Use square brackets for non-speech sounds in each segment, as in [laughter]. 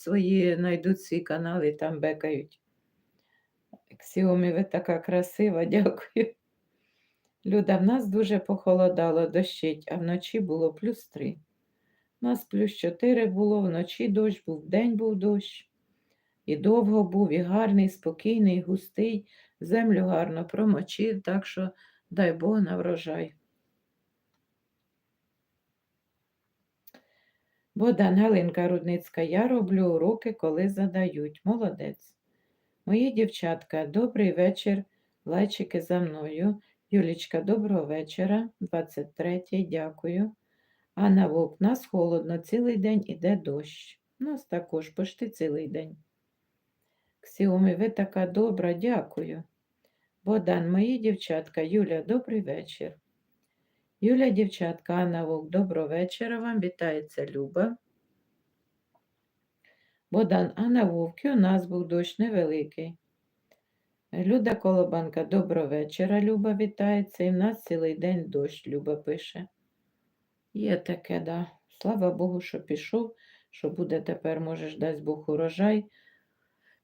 свої знайдуть свій канал і там бекають. Ксіомі, ви така красива, [laughs] дякую. Люда, в нас дуже похолодало, дощить, а вночі було плюс три. У нас плюс чотири було, вночі дощ був, вдень був дощ. І довго був, і гарний, спокійний, густий, землю гарно промочив, так що дай Бог на врожай. Богдан Галинка Рудницька, я роблю уроки, коли задають. Молодець. Мої дівчатка, добрий вечір. Лайчики за мною. Юлічка, доброго вечора. 23 дякую. Анна Вовк, нас холодно, цілий день іде дощ. Нас також почти цілий день. Ксіоми, ви така добра, дякую. Богдан, мої дівчатка, Юля, добрий вечір. Юля, дівчатка, Анна Вовк, доброго вечора вам. Вітається Люба. Богдан, Анна Вовк, і у нас був дощ невеликий. Люда Колобанка, доброго вечора, Люба вітається. І в нас цілий день дощ, Люба пише. Є таке, да. Слава Богу, що пішов, що буде тепер, можеш дасть Бог урожай.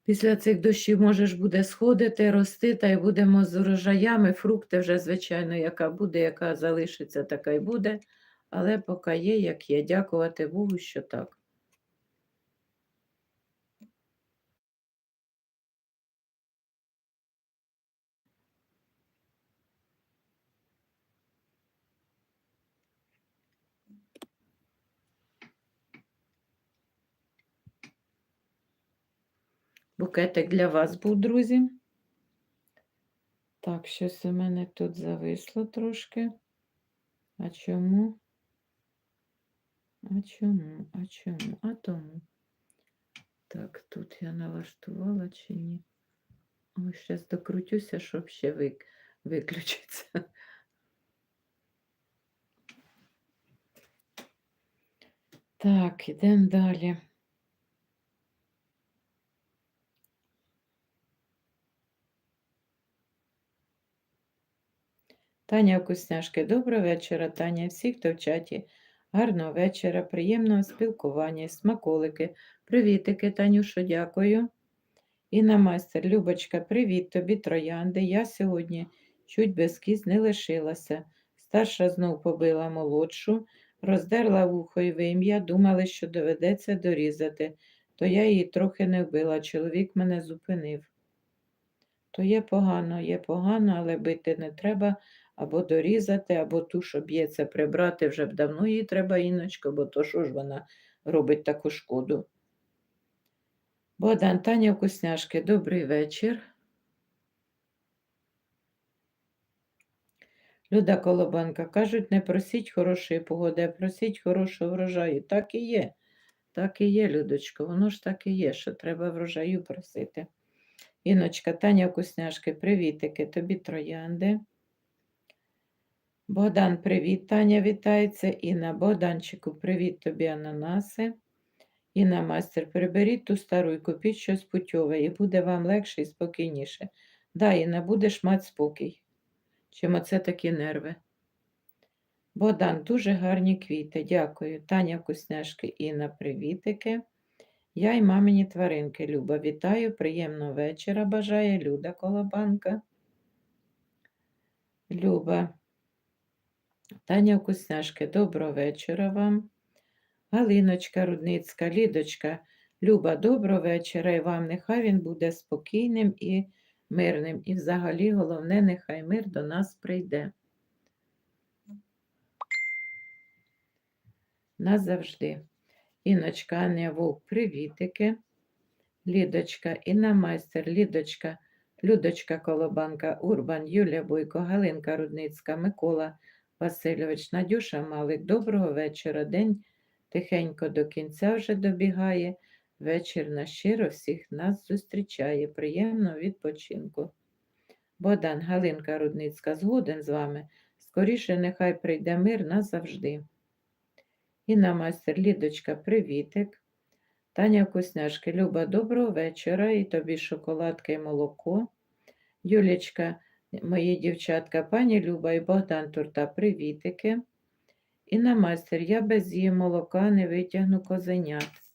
Після цих дощів можеш буде сходити, рости, та й будемо з урожаями. Фрукти вже, звичайно, яка буде, яка залишиться, така й буде. Але поки є, як є. Дякувати Богу, що так. Букетик для вас був, друзі. Так, щось у мене тут зависло трошки. А чому? А чому? А чому? А тому. Так, тут я налаштувала чи ні? Ось зараз докрутюся, щоб ще вик... виключиться. Так, ідемо далі. Таня Вкусняшки, доброго вечора, Таня. Всі, хто в чаті. Гарного вечора, приємного спілкування, смаколики. Привітики, Танюшо, дякую. Інна майстер, Любочка, привіт тобі, троянди. Я сьогодні чуть без кіз не лишилася. Старша знов побила молодшу, роздерла вухо і вим'я, думали, що доведеться дорізати, то я її трохи не вбила, чоловік мене зупинив. То є погано, є погано, але бити не треба або дорізати, або ту, що б'ється, прибрати вже б давно її треба іночка, бо то що ж вона робить таку шкоду. Богдан Таня Вкусняшки, добрий вечір. Люда Колобанка, кажуть, не просіть хорошої погоди, а просіть хорошого врожаю. Так і є. Так і є, Людочко, воно ж так і є, що треба врожаю просити. Іночка, Таня Вкусняшки, привітики, тобі троянди. Богдан, привіт, Таня вітається. Інна Богданчику, привіт тобі, ананаси. Інна мастер, приберіть ту стару і купіть щось путьове, і буде вам легше і спокійніше. Да, Інна, будеш мати спокій. Чим оце такі нерви. Богдан, дуже гарні квіти, дякую. Таня Вкусняшки, Інна, привітики. Я й мамині тваринки, Люба, вітаю, приємного вечора. Бажає Люда Колобанка. Люба. Таня Вкусняшки, доброго вечора вам. Галиночка Рудницька, Лідочка, Люба, доброго вечора і вам. Нехай він буде спокійним і мирним. І взагалі головне, нехай мир до нас прийде. Назавжди. Іночка, Аня Вовк, привітики. Лідочка, Інна майстер, Лідочка, Людочка Колобанка, Урбан, Юлія Бойко, Галинка Рудницька, Микола Васильович, Надюша Малик, доброго вечора. День тихенько до кінця вже добігає. Вечір на щиро всіх нас зустрічає. Приємного відпочинку. Богдан, Галинка Рудницька, згоден з вами. Скоріше нехай прийде мир назавжди. Інна майстер Лідочка, привітик. Таня Вкусняшки, Люба, доброго вечора і тобі шоколадка і молоко. Юлічка, мої дівчатка, пані Люба і Богдан Турта, привітики. І на майстер, я без її молока не витягну козенят.